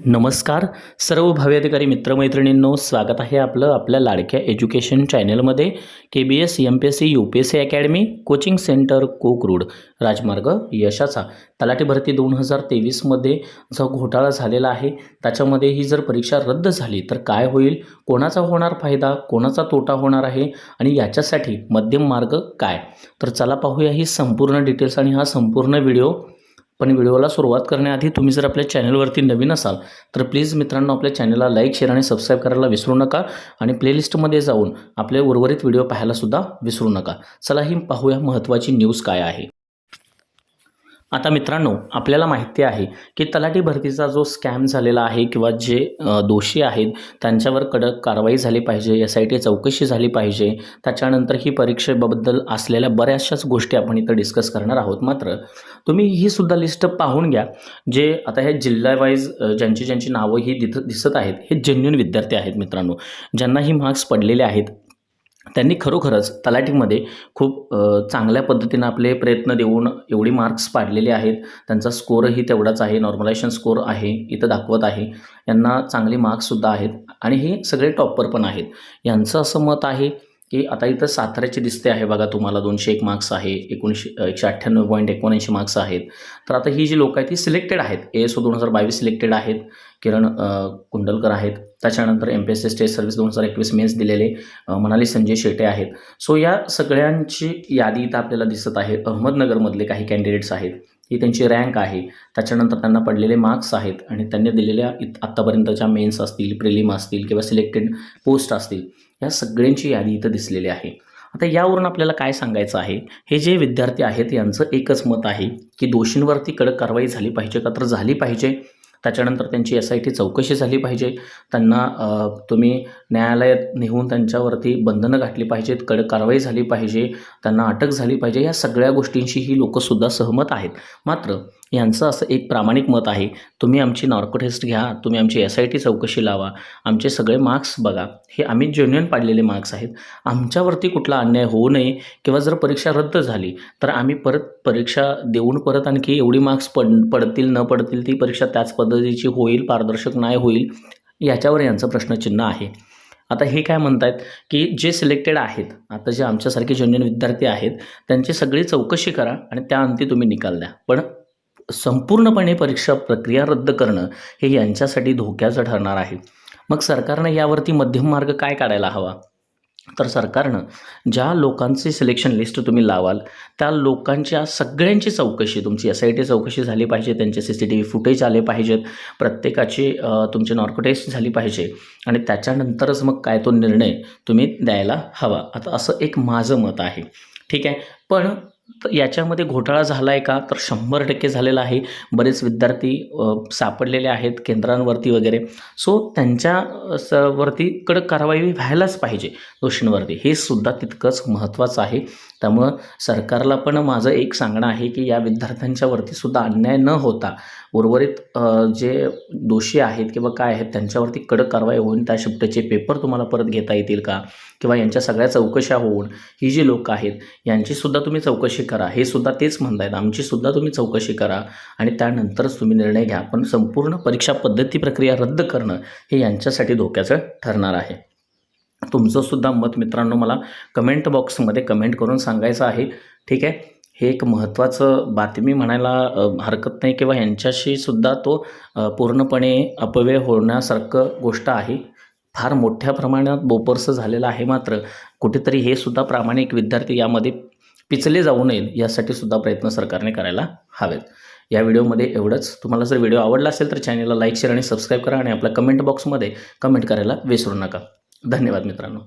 नमस्कार. सर्व भावी अधिकारी मित्रमैत्रिणींनो स्वागत आहे आपलं आपल्या लाडक्या एज्युकेशन चॅनलमध्ये K B S M P S C U P S C academy coaching centre Kokrud राजमार्ग यशाचा. तलाठी भरती दोन हजार तेवीसमध्ये जो घोटाळा झालेला आहे त्याच्यामध्ये ही जर परीक्षा रद्द झाली तर काय होईल? कोणाचा होणार फायदा? कोणाचा तोटा होणार आहे? आणि याच्यासाठी मध्यम मार्ग काय? तर चला पाहूया ही संपूर्ण डिटेल्स आणि हा संपूर्ण व्हिडिओ पण व्हिडिओला सुरुवात करण्याआधी तुम्ही जर आपल्या चॅनलवरती नवीन असाल तर प्लीज मित्रांनो आपल्या चॅनलला लाईक शेअर आणि सबस्क्राईब करायला विसरू नका आणि प्लेलिस्टमध्ये जाऊन आपले उर्वरित व्हिडिओ पाहायलासुद्धा विसरू नका. चला ही पाहूया महत्त्वाची न्यूज काय आहे. आता मित्रांनो आपल्याला माहिती आहे की तलाठी भरतीचा जो स्कॅम झालेला आहे किंवा जे दोषी आहेत त्यांच्यावर कडक कारवाई झाली पाहिजे एस आय टी चौकशी झाली पाहिजे. त्याच्यानंतर ही परीक्षेबद्दल असलेल्या बऱ्याचशाच गोष्टी आपण इथं डिस्कस करणार आहोत. मात्र तुम्ही ही सुद्धा लिस्ट पाहून घ्या जे आता हे जिल्हावाईज ज्यांची ज्यांची नावं ही दिसत आहेत हे जेन्युन विद्यार्थी आहेत मित्रांनो. ज्यांना ही मार्क्स पडलेले आहेत त्यांनी खरोखरच तलाठीमध्ये खूप चांगल्या पद्धतीनं आपले प्रयत्न देऊन एवढी मार्क्स पाडलेले आहेत. त्यांचा स्कोरही तेवढाच आहे. नॉर्मलायझेशन स्कोर आहे. इथं दाखवत आहे. यांना चांगले मार्क्ससुद्धा आहेत. आणि हे सगळे टॉपर पण आहेत. यांचं असं मत आहे की आता इथं साताऱ्याची दिसते आहे बघा तुम्हाला. दोनशे एक मार्क्स आहे. एकोणीसशे एकशे अठ्ठ्याण्णव पॉईंट एकोणऐंशी मार्क्स आहेत. तर आता ही जी लोक आहेत ती सिलेक्टेड आहेत. ए एस ओ दोन हजार बावीस सिलेक्टेड आहेत. किरण कुंडलकर आहेत. त्याच्यानंतर M P S C state service दोन हजार एकवीस मेन्स दिलेले म्हणाले मनाली संजय शेटे आहेत. सो या सगळ्यांची यादी इथं आपल्याला दिसत आहे. अहमदनगरमधले काही कॅन्डिडेट्स आहेत. ही त्यांची रँक आहे. त्याच्यानंतर त्यांना पडलेले मार्क्स आहेत आणि त्यांनी दिलेल्या इत आत्तापर्यंतच्या मेन्स असतील प्रिलिम असतील किंवा सिलेक्टेड पोस्ट असतील या सगळ्यांची यादी इथं दिसलेली आहे. आता यावरून आपल्याला काय सांगायचं आहे? हे जे विद्यार्थी आहेत यांचं एकच मत आहे की दोषींवरती कडक कारवाई झाली पाहिजे का? तर झाली पाहिजे. त्याच्यानंतर त्यांची एस आय टी चौकशी झाली पाहिजे. त्यांना तुम्ही न्यायालयात नेऊन त्यांच्यावरती बंधनं घातली पाहिजेत कडक कारवाई झाली पाहिजे त्यांना अटक झाली पाहिजे या सगळ्या गोष्टींशी ही लोकंसुद्धा सहमत आहेत. मात्र यांचं असं एक प्रामाणिक मत आहे. तुम्ही आमची नॉर्को टेस्ट घ्या तुम्ही आमची एस आय टी चौकशी लावा आमचे सगळे मार्क्स बघा. हे आम्ही जेन्युअन पाडलेले मार्क्स आहेत. आमच्यावरती कुठला अन्याय होऊ नये किंवा जर परीक्षा रद्द झाली तर आम्ही परत परीक्षा देऊन परत आणखी एवढी मार्क्स पड पडतील न पडतील ती परीक्षा त्याच पद्धतीची होईल पारदर्शक नाही होईल याच्यावर यांचं प्रश्नचिन्ह आहे. आता हे काय म्हणतायत की जे सिलेक्टेड आहेत आता जे आमच्यासारखे जेन्युअन विद्यार्थी आहेत त्यांची सगळी चौकशी करा आणि त्या अंती तुम्ही निकाल द्या. पण संपूर्णपणे परीक्षा प्रक्रिया रद्द करणं हे यांच्यासाठी धोक्याचं ठरणार आहे. मग सरकारनं यावरती मध्यम मार्ग काय काढायला हवा? तर सरकारनं ज्या लोकांची सिलेक्शन लिस्ट तुम्ही लावाल त्या लोकांच्या सगळ्यांची चौकशी तुमची एस आय टी चौकशी झाली पाहिजे त्यांचे C C T V footage आले पाहिजेत प्रत्येकाची तुमचे तुमची झाली पाहिजे आणि त्याच्यानंतरच मग काय तो निर्णय तुम्ही द्यायला हवा. आता असं एक माझं मत आहे. ठीक आहे? पण तर याच्यामध्ये घोटाळा झाला आहे का? तर शंभर टक्के झालेला आहे. बरेच विद्यार्थी सापडलेले आहेत केंद्रांवरती वगैरे. सो त्यांच्या स वरती कडक कारवाई व्हायलाच पाहिजे दोषींवरती. हे सुद्धा तितकंच महत्त्वाचं आहे. त्यामुळं सरकारला पण माझं एक सांगणं आहे की या विद्यार्थ्यांच्यावरती सुद्धा अन्याय न होता उर्वरित जे दोषी आहेत किंवा काय आहेत त्यांच्यावरती कडक कारवाई होऊन त्या शिफ्टचे पेपर तुम्हाला परत घेता येतील का? किंवा यांच्या सगळ्या चौकशा होऊन ही जी लोकं आहेत यांचीसुद्धा तुम्ही चौकशी करा. हे सुद्धा तेच म्हणतायत. आमचीसुद्धा तुम्ही चौकशी करा आणि त्यानंतरच तुम्ही निर्णय घ्या. पण संपूर्ण परीक्षा पद्धती प्रक्रिया रद्द करणं हे यांच्यासाठी धोक्याचं ठरणार आहे. तुमचं सुद्धा मत मित्रांनो मला कमेंट बॉक्समध्ये कमेंट करून सांगायचं आहे. ठीक आहे? हे एक महत्त्वाचं बातमी म्हणायला हरकत नाही किंवा यांच्याशी सुद्धा तो पूर्णपणे अपव्यय होण्यासारखं गोष्ट आहे. फार मोठ्या प्रमाणात बोपर्स झालेलं आहे मात्र कुठेतरी हे सुद्धा प्रामाणिक विद्यार्थी यामध्ये पिचले जाऊ नयेत यासाठी सुद्धा प्रयत्न सरकारने करायला हवेत. या व्हिडिओमध्ये एवढंच. तुम्हाला जर व्हिडिओ आवडला असेल तर चॅनलला लाईक शेअर आणि सबस्क्राईब करा आणि आपल्या कमेंट बॉक्समध्ये कमेंट करायला विसरू नका. धन्यवाद मित्रांनो.